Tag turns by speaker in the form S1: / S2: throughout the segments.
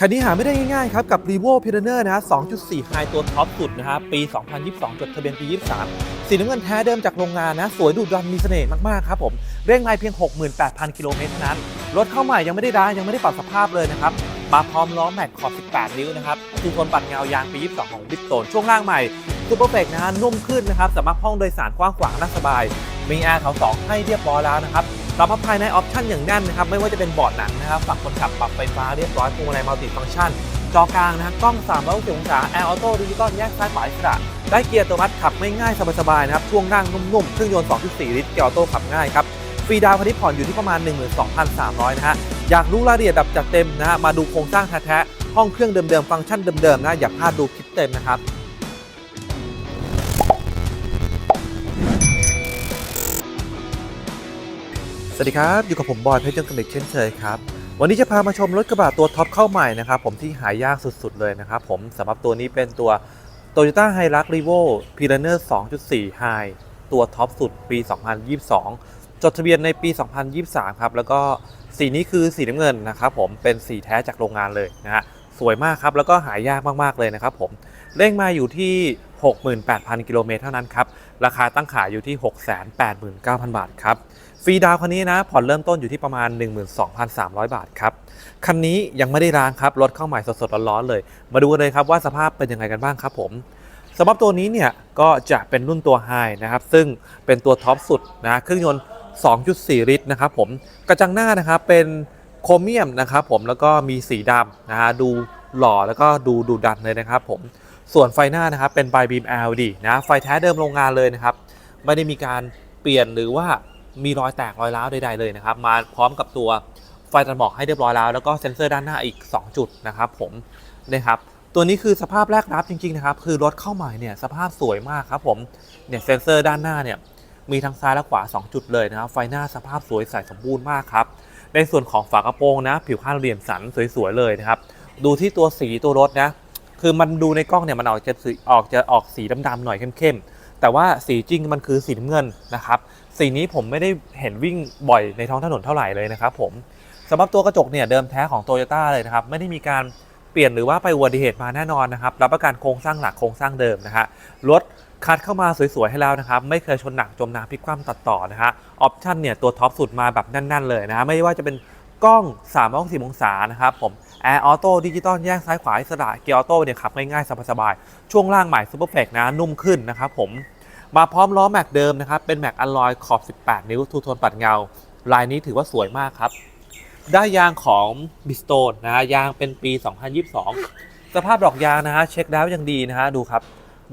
S1: คันนี้หาไม่ได้ง่ายๆครับ กับ r e v o p i r a n e r นะฮะ 2.4 High ตัวท็อปสุดนะฮะ ปี 2022 จดทะเบียนปี 23 สีน้ำเงินแท้เดิมจากโรงงานนะ สวยดุดันมีเสน่ห์มากๆครับผม เร่งไมล์เพียง 68,000 กิโลเมตรนั้น รถเข้าใหม่ยังไม่ได้ด้ายังไม่ได้ปรับสภาพเลยนะครับ มาพร้อมล้อแม็กขอบ 18 นิ้วนะครับคือทนปัดเงายางปี 22 ของบิสโตนช่วงล่างใหม่ซูเปอร์เฟกนะฮะนุ่มขึ้นนะครับสามารถห้องโดยสารกว้างขวางนั่งสบาย มีแอร์เขาสองให้เรียบร้อยแล้วนะครับ สำหรับภายในออปชั่นอย่างแน่นนะครับไม่ว่าจะเป็นเบาะหนังนะครับฝั่งคนขับปรับไฟฟ้าเรียบร้อยพวงมาลัยมัลติฟังก์ชัน จอกลางนะครับกล้อง360องศาแอร์ออโต้ดิจิตอลแยกซ้ายขวาอิสระได้เกียร์อัตโนมัติขับไม่ง่ายสบายๆนะครับช่วงนั่งนุ่มๆเครื่องยนต์2.4ลิตรเกียร์ออโต้ขับง่ายครับฟรีดาวน์คันนี้ผ่อนอยู่ที่ประมาณ 12,300นะฮะอยากรู้รายละเอียดแบบจัดเต็มนะฮะมาดูโครงสร้างแท้ๆห้องเครื่องเดิมๆฟังก์ชันเดิมๆนะอย่าพลาดดูคลิปเต็มนะครับ สวัสดีครับ อยู่กับผมบอยเพชรยนต์กำเนิดเช่นเคยครับ วันนี้จะพามาชมรถกระบะตัวท็อปเข้าใหม่นะครับผมที่หายากสุดๆเลยนะครับผมสำหรับตัวนี้เป็นตัว Toyota Hilux Revo p i r a n e r 2.4 High ตัวท็อปสุดปี 2022 จดทะเบียนในปี 2023 ครับ แล้วก็สีนี้คือสีน้ำเงินนะครับผมเป็นสีแท้จากโรงงานเลยนะฮะสวยมากครับ แล้วก็หายากมากๆเลยนะครับผมเร่งมาอยู่ที่ 68,000 กิโลเมตรเท่านั้นครับ ราคาตั้งขายอยู่ที่ 689,000 บาทครับ ฟรีดาวคันนี้นะ ผ่อนเริ่มต้นอยู่ที่ประมาณ 12,300 บาทครับ คันนี้ยังไม่ได้ล้างครับ รถเข้าใหม่สดๆร้อนๆเลย มาดูกันเลยครับว่าสภาพเป็นยังไงกันบ้างครับผมสำหรับตัวนี้เนี่ยก็จะเป็นรุ่นตัวไฮนะครับ ซึ่งเป็นตัวท็อปสุดนะเครื่องยนต์ 2.4 ลิตรนะครับผม กระจังหน้านะครับเป็นโครเมียมนะครับผมแล้วก็มีสีดำนะฮะดูหล่อแล้วก็ดูดูดันเลยนะครับผม ส่วนไฟหน้านะครับเป็น by beam LED นะไฟแท้เดิมโรงงานเลยนะครับ ไม่ได้มีการเปลี่ยนหรือว่ามีรอยแตกรอยร้าวใดๆเลยนะครับ มาพร้อมกับตัวไฟตัดหมอกให้เรียบร้อยแล้ว แล้วก็เซ็นเซอร์ด้านหน้าอีก 2 จุดนะครับผมนะครับตัวนี้คือสภาพแรกรับจริงๆนะครับ คือรถเข้าใหม่เนี่ยสภาพสวยมากครับผมเนี่ยเซ็นเซอร์ด้านหน้าเนี่ยมีทั้งซ้ายและขวา 2 จุดเลยนะครับ ไฟหน้าสภาพสวยใสสมบูรณ์มากครับ ในส่วนของฝากระโปรงนะ ผิวข้างเหลี่ยมสันสวยๆเลยนะครับ ดูที่ตัวสีตัวรถนะ คือมันดูในกล้องเนี่ยมันออกจะสีออกจะออกสีดำๆหน่อยเข้มๆ แต่ว่าสีจริงมันคือสีน้ำเงินนะครับสีนี้ผมไม่ได้เห็นวิ่งบ่อยในท้องถนนเท่าไหร่เลยนะครับผมสำหรับตัวกระจกเนี่ยเดิมแท้ของโตโยต้าเลยนะครับไม่ได้มีการเปลี่ยนหรือว่าไปอุบัติเหตุมาแน่นอนนะครับรับประกันโครงสร้างหลักโครงสร้างเดิมนะฮะรถคัดเข้ามาสวยๆให้แล้วนะครับไม่เคยชนหนักจมน้ำพลิกคว่ำตัดต่อนะฮะออปชั่นเนี่ยตัวท็อปสุดมาแบบแน่นๆเลยนะฮะไม่ว่าจะเป็นกล้อง360องศานะครับผม แอร์ออโต้ดิจิตอลแยกซ้ายขวาอิสระเกียร์ออโต้เนี่ยขับง่ายๆ สบายๆ ช่วงล่างใหม่ซูเปอร์เฟกนะ นุ่มขึ้นนะครับผม มาพร้อมล้อแม็กเดิมนะครับ เป็นแม็กอลลอยขอบ 18 นิ้วทูโทนปัดเงา ลายนี้ถือว่าสวยมากครับ ได้ยางของบิสโตนนะยางเป็นปี 2022 สภาพดอกยางนะฮะเช็คแล้วยังดีนะฮะดูครับ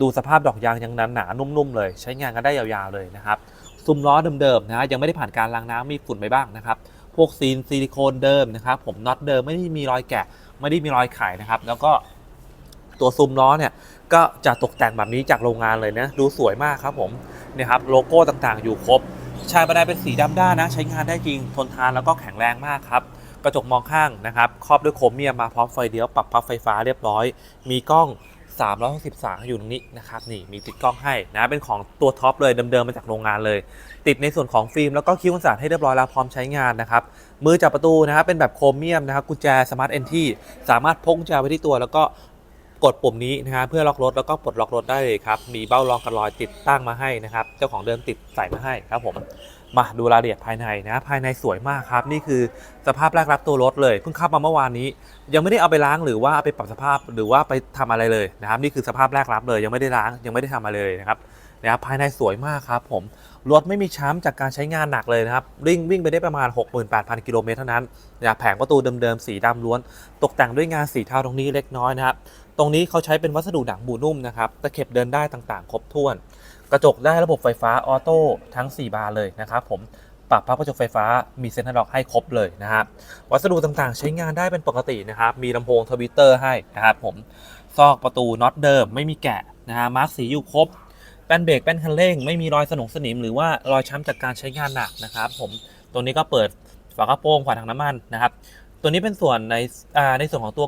S1: ดูสภาพดอกยางยังหนาหนาๆนุ่มๆเลย ใช้งานกันได้ยาวๆเลยนะครับซุ้มล้อเดิมๆนะฮะยังไม่ได้ผ่านการล้างน้ำมีฝุ่นไปบ้างนะครับ พวกซีนซิลิโคนเดิมนะครับ ผมน็อตเดิมไม่ได้มีรอยแกะ ไม่ได้มีรอยไขนะครับ แล้วก็ตัวซุ้มล้อเนี่ยก็จะตกแต่งแบบนี้จากโรงงานเลยนะดูสวยมากครับผมเนี่ยครับโลโก้ต่างๆ อยู่ครบ ชายบันไดเป็นสีดำด้านนะ ใช้งานได้จริงทนทานแล้วก็แข็งแรงมากครับกระจกมองข้างนะครับครอบด้วยโครเมียมมาพร้อมไฟเลี้ยวปรับพับไฟฟ้าเรียบร้อย มีกล้อง 360สาอยู่ตรงนี้นะครับนี่มีติดกล้องให้นะเป็นของตัวท็อปเลยเดิมๆมาจากโรงงานเลย ติดในส่วนของฟิล์มแล้วก็คิ้วกันศาสตร์ให้เรียบร้อยแล้วพร้อมใช้งานนะครับมือจับประตูนะครับเป็นแบบโครเมียมนะครับกุญแจสมาร์ทเอนที่สามารถพกกุญแจไว้ที่ตัว แล้วก็กดปุ่มนี้นะฮะเพื่อล็อกรถแล้วก็ปลดล็อกรถได้เลยครับมีเบ้ารองกันรอยติดตั้งมาให้นะครับเจ้าของเดิมติดใส่มาให้ครับผม มาดูรายละเอียดภายในนะภายในสวยมากครับ นี่คือสภาพแรกรับตัวรถเลยเพิ่งเข้ามาเมื่อวานนี้ ยังไม่ได้เอาไปล้างหรือว่าเอาไปปรับสภาพหรือว่าไปทำอะไรเลยนะครับ นี่คือสภาพแรกรับเลย ยังไม่ได้ล้างยังไม่ได้ทำอะไรเลยนะครับนะครับภายในสวยมากครับผมรถไม่มีช้ำจากการใช้งานหนักเลยนะครับวิ่งวิ่งไปได้ประมาณ 68,000 กิโลเมตรเท่านั้นนะแผงประตูเดิมๆสีดำล้วน ตกแต่งด้วยงานสีเทาตรงนี้เล็กน้อยนะครับตรงนี้เขาใช้เป็นวัสดุหนังบูนุ่มนะครับตะเข็บเดินได้ต่างๆ ครบถ้วน กระจกได้ระบบไฟฟ้าออโต้ทั้ง 4 บานเลยนะครับผมปรับพับกระจกไฟฟ้ามีเซ็นทรัลล็อกให้ครบเลยนะครับวัสดุต่างๆ ใช้งานได้เป็นปกตินะครับ มีลำโพงทวิตเตอร์ให้นะครับผมซอกประตูน็อตเดิมไม่มีแกะนะฮะมาร์กสีอยู่ครบแป้นเบรกแป้นคันเร่งไม่มีรอยสนงสนิมหรือว่ารอยช้ำจากการใช้งานหนักนะครับ ผมตัวนี้ก็เปิดฝากระโปรงขวาถังน้ำมันนะครับ ตัวนี้เป็นส่วนในในส่วนของตัว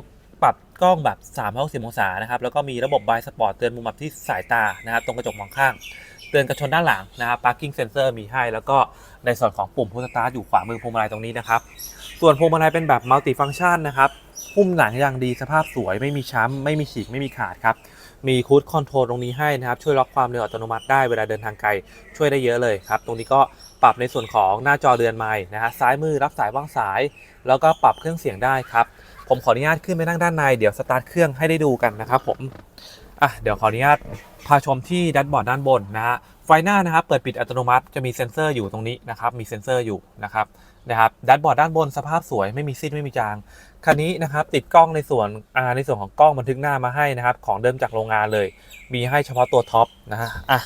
S1: กล้องแบบ360องศานะครับ แล้วก็มีระบบบายสปอร์ตเตือนมุมอับที่สายตานะครับ ตรงกระจกมองข้าง เตือนกระชนด้านหลังนะครับ parking sensor มีให้ แล้วก็ในส่วนของปุ่มพุทสตาร์ทอยู่ขวามือพวงมาลัยตรงนี้นะครับ ส่วนพวงมาลัยเป็นแบบ multi function นะครับหุ้มหนังอย่างดีสภาพสวยไม่มีช้ำ ไม่มีฉีกไม่มีขาดครับมีคูดคอนโทรลตรงนี้ให้นะครับ ช่วยล็อกความเร็วอัตโนมัติได้เวลาเดินทางไกลช่วยได้เยอะเลยครับ ตรงนี้ก็ ปรับในส่วนของหน้าจอเรือนไม้นะฮะซ้ายมือรับสายว่างสาย แล้วก็ปรับเครื่องเสียงได้ครับ ผมขออนุญาตขึ้นไปนั่งด้านในเดี๋ยวสตาร์ทเครื่องให้ได้ดูกันนะครับผมอะเดี๋ยวขออนุญาตพาชมที่ดัชบอร์ดด้านบนนะฮะไฟหน้านะครับเปิดปิดอัตโนมัติจะมีเซ็นเซอร์อยู่ตรงนี้นะครับมีเซ็นเซอร์อยู่นะครับนะครับดัชบอร์ดด้านบนสภาพสวยไม่มีซีดไม่มีจางคันนี้นะครับติดกล้องในส่วนอ่าในส่วนของกล้องบันทึกหน้ามาให้นะครับของเดิมจากโรงงานเลย มีให้เฉพาะตัวท็อปนะฮะอะ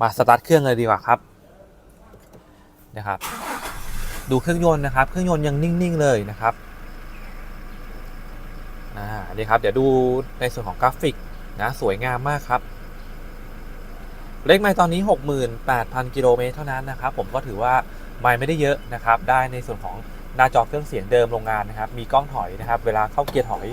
S1: มาสตาร์ทเครื่องเลยดีกว่าครับ นะครับ ดูเครื่องยนต์นะครับ เครื่องยนต์ยังนิ่งๆเลยนะครับอ่านี่ครับ เดี๋ยวดูในส่วนของกราฟิกนะสวยงามมากครับเลขไมล์ตอนนี้ 68,000 กิโลเมตรเท่านั้นนะครับ ผมก็ถือว่าไมล์ไม่ได้เยอะนะครับ ได้ในส่วนของหน้าจอเครื่องเสียงเดิมโรงงานนะครับ มีกล้องถอยนะครับ เวลาเข้าเกียร์ถอย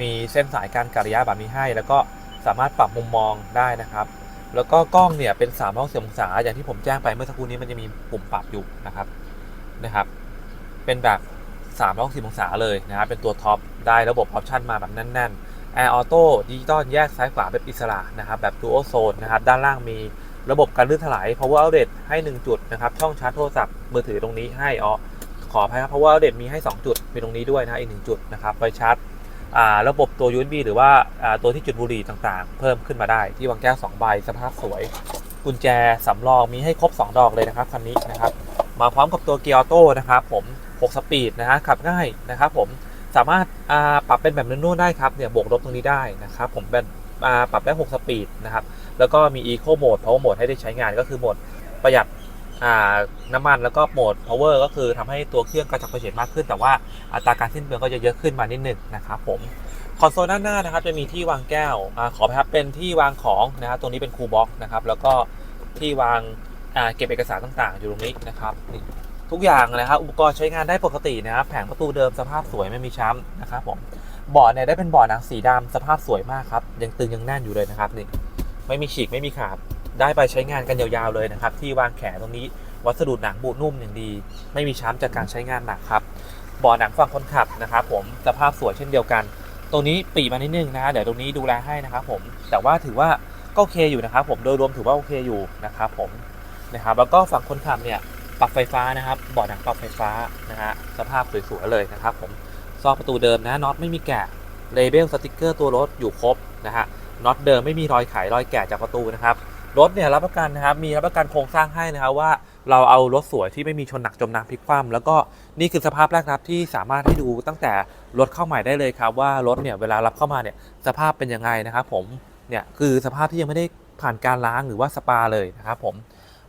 S1: มีเส้นสายการกัระยะแบบนี้ให้ แล้วก็สามารถปรับมุมมองได้นะครับ แล้วก็กล้องเนี่ยเป็น3 6 0องศาอย่างที่ผมแจ้งไปเมื่อสักครู่นี้มันจะมีปุ่มปรับอยู่นะครับนะครับ เป็นแบบ3 6 0องศาเลยนะครับเป็นตัวท็อปได้ระบบออปชันมาแบบแน่นๆ Air Auto ดิจิตอลแยกซ้ายขวาแบบอิสระนะครับแบบ Dual Zone นะครับด้านล่างมีระบบการลื่นถลาย Power Outlet ให้ 1 จุดนะครับช่องชาร์จโทรศัพท์มือถือตรงนี้ให้อ๋อขออภัยครับ Power Outlet มีให้ 2 จุดมีตรงนี้ด้วยนะอีก 1 จุดนะครับไว้ชาร์จ ระบบตัว USB หรือว่าตัวที่จุดบุหรี่ต่างๆ เพิ่มขึ้นมาได้ที่วางแก้ว2ใบสภาพสวย กุญแจสำรองมีให้ครบ 2 ดอกเลยนะครับคันนี้นะครับ มาพร้อมกับตัวเกียร์ออโต้นะครับผม 6 สปีดนะฮะขับง่ายนะครับผมสามารถปรับเป็นแบบนุ่นๆได้ครับเนี่ยบวกลบตรงนี้ได้นะครับผมเป็นปรับได้ 6 สปีดนะครับแล้วก็มี Eco Mode Power Mode ให้ได้ใช้งานก็คือโหมดประหยัด น้ำมันแล้วก็โหมด Power ก็คือทำให้ตัวเครื่องกระฉับกระเฉงมากขึ้น แต่ว่าอัตราการสิ้นเปลืองก็จะเยอะขึ้นมานิดหนึ่งนะครับผมคอนโซลด้านหน้านะครับจะมีที่วางแก้วอขอไปครับเป็นที่วางของนะครับตรงนี้เป็นคูลบ็อกนะครับแล้วก็ที่วางาเก็บเอกสารต่างๆ อยู่ตรงนี้นะครับทุกอย่างนะครับอุปกรณ์ใช้งานได้ปกตินะครับแผงประตูเดิมสภาพสวยไม่มีช้ำนะครับผมเบาะเนี่ยได้เป็นเบาะหนังสีดำสภาพสวยมากครับยังตึงยังแน่นอยู่เลยนะครับนี่ไม่มีฉีกไม่มีขาด ได้ไปใช้งานกันยาวๆเลยนะครับ ที่วางแขนตรงนี้วัสดุหนังบูดนุ่มอย่างดี ไม่มีช้ำจากการใช้งานหนักครับเบาะหนังฝั่งคนขับนะครับ ผมสภาพสวยเช่นเดียวกัน ตรงนี้ปีมานิดนึงนะฮะเดี๋ยวตรงนี้ดูแลให้นะครับ ผมแต่ว่าถือว่าก็โอเคอยู่นะครับ ผมโดยรวมถือว่าโอเคอยู่นะครับผมนะครับ แล้วก็ฝั่งคนขับเนี่ยปรับไฟฟ้านะครับเบาะหนังปรับไฟฟ้านะฮะสภาพสวยๆเลยนะครับ ผมซอกประตูเดิมนะน็อตไม่มีแกะเลเบลสติกเกอร์ตัวรถอยู่ครบนะฮะน็อตเดิมไม่มีรอยไขรอยแกะจากประตูนะครับ รถเนี่ยรับประกันนะครับมีรับประกันโครงสร้างให้นะครับว่าเราเอารถสวยที่ไม่มีชนหนักจมน้ำพลิกคว่ำแล้วก็นี่คือสภาพแรกครับที่สามารถให้ดูตั้งแต่รถเข้าใหม่ได้เลยครับ ว่ารถเนี่ยเวลารับเข้ามาเนี่ยสภาพเป็นยังไงนะครับผมเนี่ยคือสภาพที่ยังไม่ได้ผ่านการล้างหรือว่าสปาเลยนะครับผม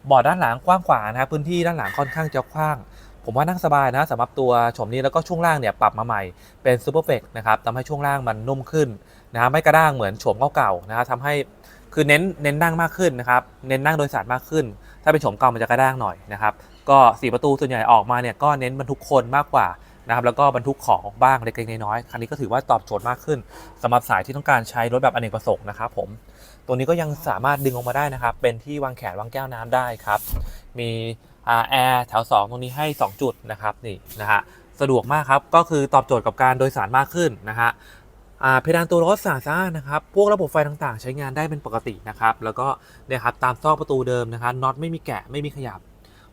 S1: บาะด้านหลังกว้างขวางนะครับพื้นที่ด้านหลังค่อนข้างจะกว้าง ผมว่านั่งสบายนะสำหรับตัวโฉมนี้แล้วก็ช่วงล่างเนี่ยปรับมาใหม่เป็นซูเปอร์เฟกนะครับทำให้ช่วงล่างมันนุ่มขึ้นนะฮะไม่กระด้างเหมือนโฉมเก่าๆนะครับทำให้ คือเน้นเน้นนั่งมากขึ้นนะครับ เน้นนั่งโดยสารมากขึ้น ถ้าเป็นโฉมเก่ามันจะกระด้างหน่อยนะครับ ก็สี่ประตูส่วนใหญ่ออกมาเนี่ยก็เน้นบรรทุกคนมากกว่านะครับ แล้วก็บรรทุกของบ้างเล็กๆน้อยๆคันนี้ก็ถือว่าตอบโจทย์มากขึ้นสำหรับสายที่ต้องการใช้รถแบบอเนกประสงค์นะครับผม ตัวนี้ก็ยังสามารถดึงออกมาได้นะครับ เป็นที่วางแขนวางแก้วน้ำได้ครับ มีแอร์แถว 2 ตรงนี้ให้ 2 จุดนะครับนี่นะฮะสะดวกมากครับ ก็คือตอบโจทย์กับการโดยสารมากขึ้นนะฮะ เพดานตัวรถสะอาดนะครับ พวกระบบไฟต่างๆ ใช้งานได้เป็นปกตินะครับ แล้วก็เนี่ยครับตามซอกประตูเดิมนะครับน็อตไม่มีแกะไม่มีขยับ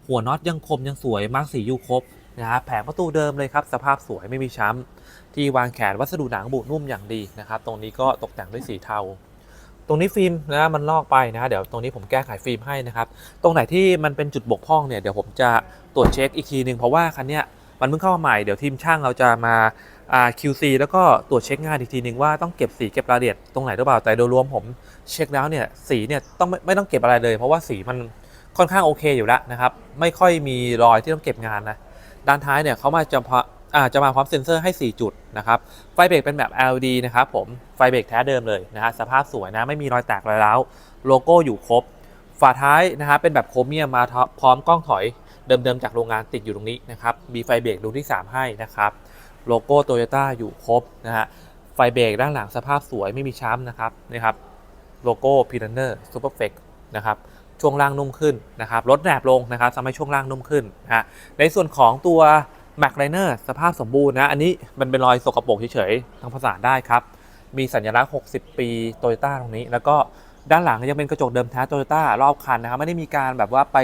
S1: หัวน็อตยังคมยังสวยมากสีอยู่ครบนะครับแผงประตูเดิมเลยครับ สภาพสวยไม่มีช้ำ ที่วางแขนวัสดุหนังบุนุ่มอย่างดีนะครับ ตรงนี้ก็ตกแต่งด้วยสีเทา ตรงนี้ฟิล์มนะมันลอกไปนะ เดี๋ยวตรงนี้ผมแก้ไขฟิล์มให้นะครับ ตรงไหนที่มันเป็นจุดบกพร่องเนี่ยเดี๋ยวผมจะตรวจเช็คอีกทีหนึ่งเพราะว่าคันเนี้ย มันเพิ่งเข้ามาใหม่เดี๋ยวทีมช่างเราจะมาอ่า QC แล้วก็ตรวจเช็คงานอีกทีหนึ่งว่าต้องเก็บสีเก็บรายละเอียดตรงไหนหรือเปล่าแต่โดยรวมผมเช็คแล้วเนี่ยสีเนี่ยต้องไม่ไม่ต้องเก็บอะไรเลย เพราะว่าสีมันค่อนข้างโอเคอยู่แล้วนะครับไม่ค่อยมีรอยที่ต้องเก็บงานนะด้านท้ายเนี่ยเขามาจะพออ่าจะมาพร้อมเซ็นเซอร์ให้ 4 จุดนะครับไฟเบรกเป็นแบบ LED นะครับผมไฟเบรกแท้เดิมเลยนะฮะสภาพสวยนะไม่มีรอยแตกรอยร้าวโลโก้อยู่ครบ ฝาท้ายนะฮะเป็นแบบโครเมียมมาพร้อมกล้องถอย เดิมๆจากโรงงานติดอยู่ตรงนี้นะครับ มีไฟเบรกดวงที่ 3 ให้นะครับ โลโก้โตโยต้าอยู่ครบนะฮะ ไฟเบรกด้านหลังสภาพสวยไม่มีช้ำนะครับนี่ครับ โลโก้พีรันเนอร์ซูเปอร์เฟกนะครับ ช่วงล่างนุ่มขึ้นนะครับลดแหนบลงนะครับทำให้ช่วงล่างนุ่มขึ้นนะฮะ ในส่วนของตัวแม็กไลเนอร์สภาพสมบูรณ์นะ อันนี้มันเป็นรอยสกปรกเฉยๆทางภาษาได้ครับ มีสัญลักษณ์ 60 ปีโตโยต้าตรงนี้ แล้วก็ ด้านหลังยังเป็นกระจกเดิมแท้โตโยต้ารอบคันนะครับไม่ได้มีการแบบว่าไป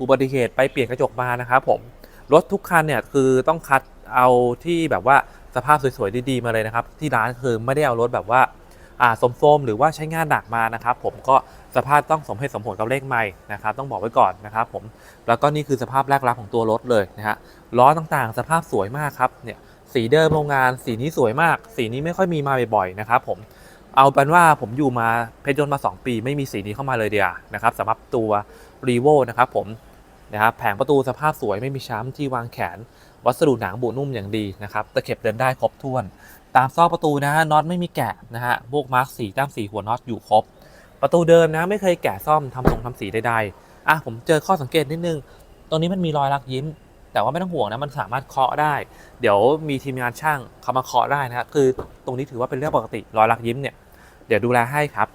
S1: อุบัติเหตุไปเปลี่ยนกระจกมานะครับผมรถทุกคันเนี่ยคือต้องคัดเอาที่แบบว่าสภาพสวยๆดีๆมาเลยนะครับ ที่ร้านคือไม่ได้เอารถแบบว่าอ่าสมๆหรือว่าใช้งานหนักมานะครับ ผมก็สภาพต้องสมเหตุสมผลกับเลขไม่นะครับ ต้องบอกไว้ก่อนนะครับผมแล้วก็นี่คือสภาพแรกรับของตัวรถเลยนะฮะล้อต่างๆ สภาพสวยมากครับเนี่ยสีเดิมโรงงานสีนี้สวยมาก สีนี้ไม่ค่อยมีมาบ่อยๆนะครับผม เอาเป็นว่าผมอยู่มาเพชรยนต์มา 2 ปี ไม่มีสีนี้เข้ามาเลยเดียวนะครับสำหรับตัว r e v o นะครับผมนะครับแผงประตูสภาพสวยไม่มีช้ำที่วางแขน วัสดุหนังบุนุ่มอย่างดีนะครับตะเข็บเดินได้ครบถ้วน ตามซอกประตูนะฮะน็อตไม่มีแกะนะฮะพวกมาร์กสีแต้มสีหัวน็อตอยู่ครบ ประตูเดิมนะไม่เคยแกะซ่อมทำทรงทำสีใดๆอะผมเจอข้อสังเกตนิดนึงตรงนี้มันมีรอยรักยิ้ม แต่ว่าไม่ต้องห่วงนะมันสามารถเคาะได้ เดี๋ยวมีทีมงานช่างเขามาเคาะได้นะครับคือตรงนี้ถือว่าเป็นเรื่องปกติรอยรักยิ้มเนี่ย เดี๋ยวดูแลให้ครับ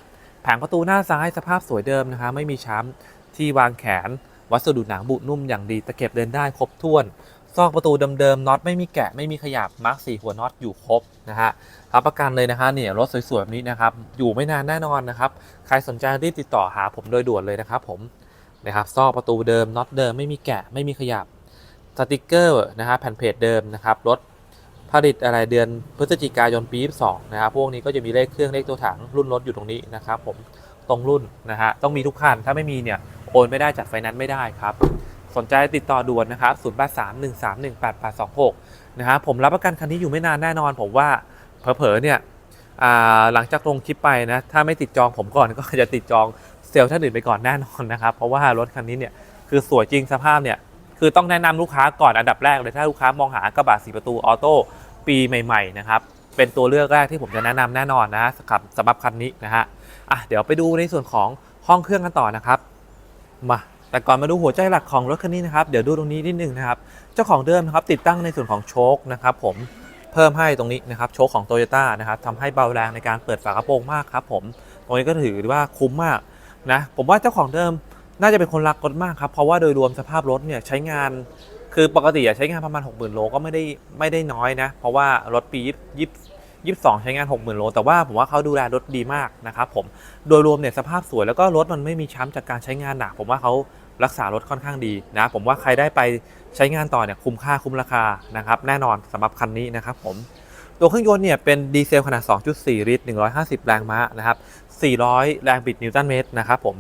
S1: แผงประตูหน้าซ้ายสภาพสวยเดิมนะคะไม่มีช้ำที่วางแขน วัสดุหนังบุนุ่มอย่างดีตะเข็บเดินได้ครบถ้วนซอกประตูเดิมๆน็อตไม่มีแกะไม่มีขยับมาร์กสีหัวน็อตอยู่ครบนะฮะรับประกันเลยนะคะเนี่ยรถสวยๆแบบนี้นะครับอยู่ไม่นานแน่นอนนะครับใครสนใจรีบติดต่อหาผมโดยด่วนเลยนะครับผมนะครับซอกประตูเดิมน็อตเดิมไม่มีแกะไม่มีขยับสติกเกอร์นะฮะแผ่นเพจเดิมนะครับรถ ผลิตอะไรเดือนพฤศจิกายนปี 22 นะครับ พวกนี้ก็จะมีเลขเครื่องเลขตัวถังรุ่นรถอยู่ตรงนี้นะครับผมตรงรุ่นนะฮะต้องมีทุกคัน ถ้าไม่มีเนี่ยโอนไม่ได้จัดไฟแนนซ์ไม่ได้ครับ สนใจติดต่อด่วนนะครับ 0 8 3 1 3 1 8 8 2 6 นะครับผมรับประกันคันนี้อยู่ไม่นานแน่นอน ผมว่าเผลอๆเนี่ยหลังจากลงคลิปไปนะ ถ้าไม่ติดจองผมก่อนก็จะติดจองเซลล์ท่านอื่นไปก่อนแน่นอนนะครับ เพราะว่ารถคันนี้เนี่ยคือสวยจริงสภาพเนี่ยคือต้องแนะนำลูกค้าก่อนอันดับแรกเลยถ้าลูกค้ามองหากระบะสีประตูออโต้ ปีใหม่ๆนะครับเป็นตัวเลือกแรกที่ผมจะแนะนำแน่นอนนะสำหรับสำหรับคันนี้นะฮะอะเดี๋ยวไปดูในส่วนของห้องเครื่องกันต่อนะครับมาแต่ก่อนมาดูหัวใจหลักของรถคันนี้นะครับ เดี๋ยวดูตรงนี้นิดนึงนะครับ เจ้าของเดิมนะครับติดตั้งในส่วนของโชคนะครับ ผมเพิ่มให้ตรงนี้นะครับโชคของ t o y ยต้านะครับทำให้เบาแรงในการเปิดฝากระโปรงมากครับ ผมตรงนี้ก็ถือว่าคุ้มมากนะผมว่าเจ้าของเดิมน่าจะเป็นคนรักรถมากครับเพราะว่าโดยรวมสภาพรถเนี่ยใช้งาน คือปกติใช้งานประมาณ 60,000 โลก็ไม่ได้ไม่ได้น้อยนะ เพราะว่ารถปียี่ยี่สองใช้งาน 60,000 โล แต่ว่าผมว่าเขาดูแลรถดีมากนะครับผม โดยรวมเนี่ยสภาพสวยแล้วก็รถมันไม่มีช้ำจากการใช้งานหนัก ผมว่าเขารักษารถค่อนข้างดีนะ ผมว่าใครได้ไปใช้งานต่อเนี่ยคุ้มค่าคุ้มราคานะครับแน่นอนสำหรับคันนี้นะครับผม ตัวเครื่องยนต์เนี่ยเป็นดีเซลขนาด 2.4 ลิตร 150 แรงม้านะครับ 400 แรงบิดนิวตันเมตรนะครับผม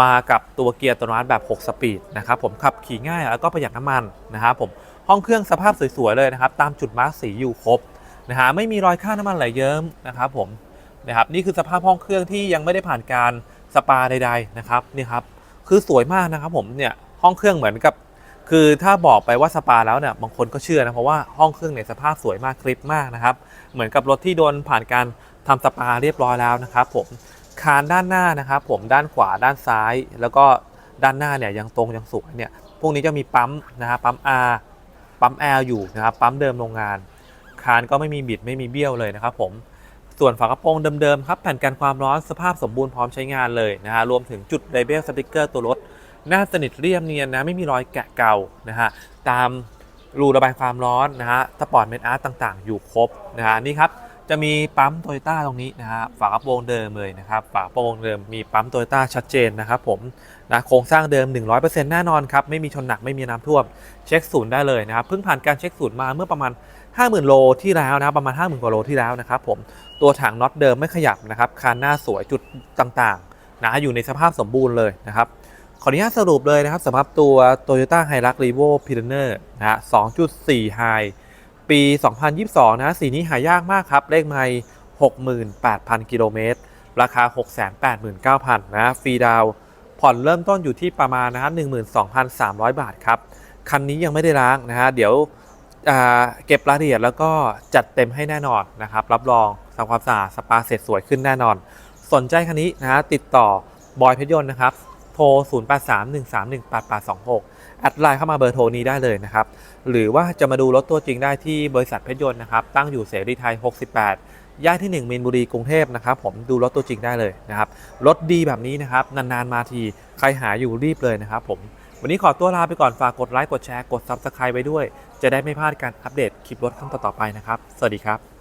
S1: มากับตัวเกียร์อัตโนมัติแบบ 6 สปีดนะครับผมขับขี่ง่ายแล้วก็ประหยัดน้ำมันนะครับผมห้องเครื่องสภาพสวยๆเลยนะครับตามจุดมาร์กสีอยู่ครบนะฮะไม่มีรอยค่าน้ำมันไหลเยิ้มนะครับผมนะครับนี่คือสภาพห้องเครื่องที่ยังไม่ได้ผ่านการสปาใดๆนะครับนี่ครับคือสวยมากนะครับผมเนี่ยห้องเครื่องเหมือนกับคือถ้าบอกไปว่าสปาแล้วเนี่ยบางคนก็เชื่อนะเพราะว่าห้องเครื่องเนี่ยสภาพสวยมากคลิปมากนะครับ เหมือนกับรถที่โดนผ่านการทำสปาเรียบร้อยแล้วนะครับผม คานด้านหน้านะครับผมด้านขวาด้านซ้าย แล้วก็ด้านหน้าเนี่ยยังตรงยังสวยเนี่ยพวกนี้จะมีปั๊มนะฮะปั๊ม R ปั๊ม L อยู่นะครับปั๊มเดิมโรงงาน คานก็ไม่มีบิดไม่มีเบี้ยวเลยนะครับผมส่วนฝากระโปรงเดิมๆครับแผ่นกันความร้อนสภาพสมบูรณ์พร้อมใช้งานเลยนะฮะรวมถึงจุดเลเบลสติกเกอร์ตัวรถหน้าสนิทเรียบเนียนนะไม่มีรอยแกะเก่านะฮะตามรูระบายความร้อนนะฮะสปอร์ตเมนอาร์ตต่างๆ อยู่ครบนะฮะนี่ครับ จะมีปั๊มโตโยต้าตรงนี้นะฮะฝากระโปรงเดิมเลยนะครับฝากระโปรงเดิมมีปั๊มโตโยต้าชัดเจนนะครับผมนะโครงสร้างเดิม 100%แน่นอนครับไม่มีชนหนักไม่มีน้ำท่วมเช็คศูนย์ได้เลยนะครับเพิ่งผ่านการเช็คศูนย์มาเมื่อประมาณ 50,000 โลที่แล้วนะรประมาณ 50,000กว่าโลที่แล้วนะครับผมตัวถังน็อตเดิมไม่ขยับนะครับคานหน้าสวยจุดต่างๆนะอยู่ในสภาพสมบูรณ์เลยนะครับขออนุญาตสรุปเลยนะครับสำหรับตัว Toyota Hilux Revo p i l a n e r นะฮะ2.4 High ปี 2022 นะ สีนี้หายากมากครับ เลขไม่68,000 กิโลเมตร ราคา 689,000 นะ ฟรีดาวผ่อนเริ่มต้นอยู่ที่ประมาณนะฮะ12,300 บาทครับ คันนี้ยังไม่ได้ล้างนะฮะ เดี๋ยวเก็บรายละเอียดแล้วก็จัดเต็มให้แน่นอนนะครับ รับรองทำความสะอาดสปาเสร็จสวยขึ้นแน่นอน สนใจคันนี้นะฮะติดต่อบอยเพชรยนต์นะครับ ทร0831318826 แอดไลน์เข้ามาเบอร์โทรนี้ได้เลยนะครับ หรือว่าจะมาดูรถตัวจริงได้ที่บริษัทเพชรยนต์นะครับ ตั้งอยู่เสรีไทย 68 ย่านที่ 1 มีนบุรีกรุงเทพนะครับ ผมดูรถตัวจริงได้เลยนะครับ รถดีแบบนี้นะครับ นานๆมาที ใครหาอยู่รีบเลยนะครับผมวันนี้ขอตัวลาไปก่อนฝากกดไลค์กดแชร์กด Subscribe ไว้ด้วย จะได้ไม่พลาดการอัปเดตคลิปรถครั้งต่อๆไปนะครับ สวัสดีครับ